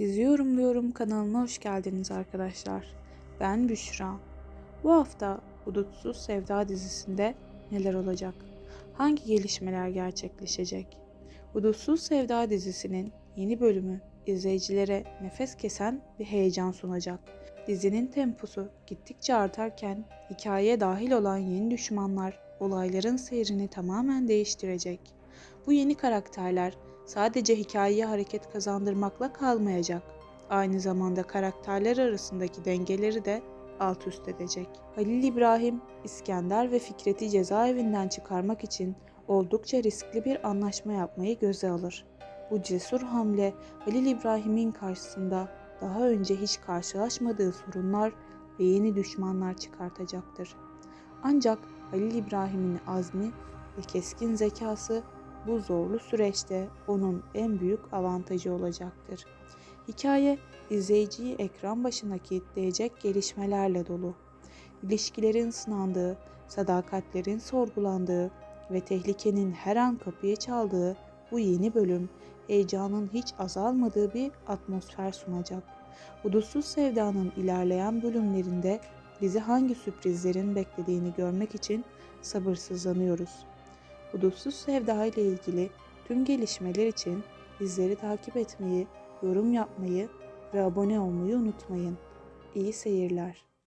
Dizi Yorumluyorum kanalına hoş geldiniz arkadaşlar. Ben Büşra. Bu hafta Hudutsuz Sevda dizisinde neler olacak? Hangi gelişmeler gerçekleşecek? Hudutsuz Sevda dizisinin yeni bölümü izleyicilere nefes kesen bir heyecan sunacak. Dizinin temposu gittikçe artarken hikayeye dahil olan yeni düşmanlar olayların seyrini tamamen değiştirecek. Bu yeni karakterler sadece hikayeye hareket kazandırmakla kalmayacak. Aynı zamanda karakterler arasındaki dengeleri de alt üst edecek. Halil İbrahim, İskender ve Fikret'i cezaevinden çıkarmak için oldukça riskli bir anlaşma yapmayı göze alır. Bu cesur hamle Halil İbrahim'in karşısında daha önce hiç karşılaşmadığı sorunlar ve yeni düşmanlar çıkartacaktır. Ancak Halil İbrahim'in azmi ve keskin zekası bu zorlu süreçte onun en büyük avantajı olacaktır. Hikaye izleyiciyi ekran başına kilitleyecek gelişmelerle dolu. İlişkilerin sınandığı, sadakatlerin sorgulandığı ve tehlikenin her an kapıyı çaldığı bu yeni bölüm heyecanın hiç azalmadığı bir atmosfer sunacak. Hudutsuz Sevda'nın ilerleyen bölümlerinde bizi hangi sürprizlerin beklediğini görmek için sabırsızlanıyoruz. Hudutsuz Sevda ile ilgili tüm gelişmeler için bizleri takip etmeyi, yorum yapmayı ve abone olmayı unutmayın. İyi seyirler.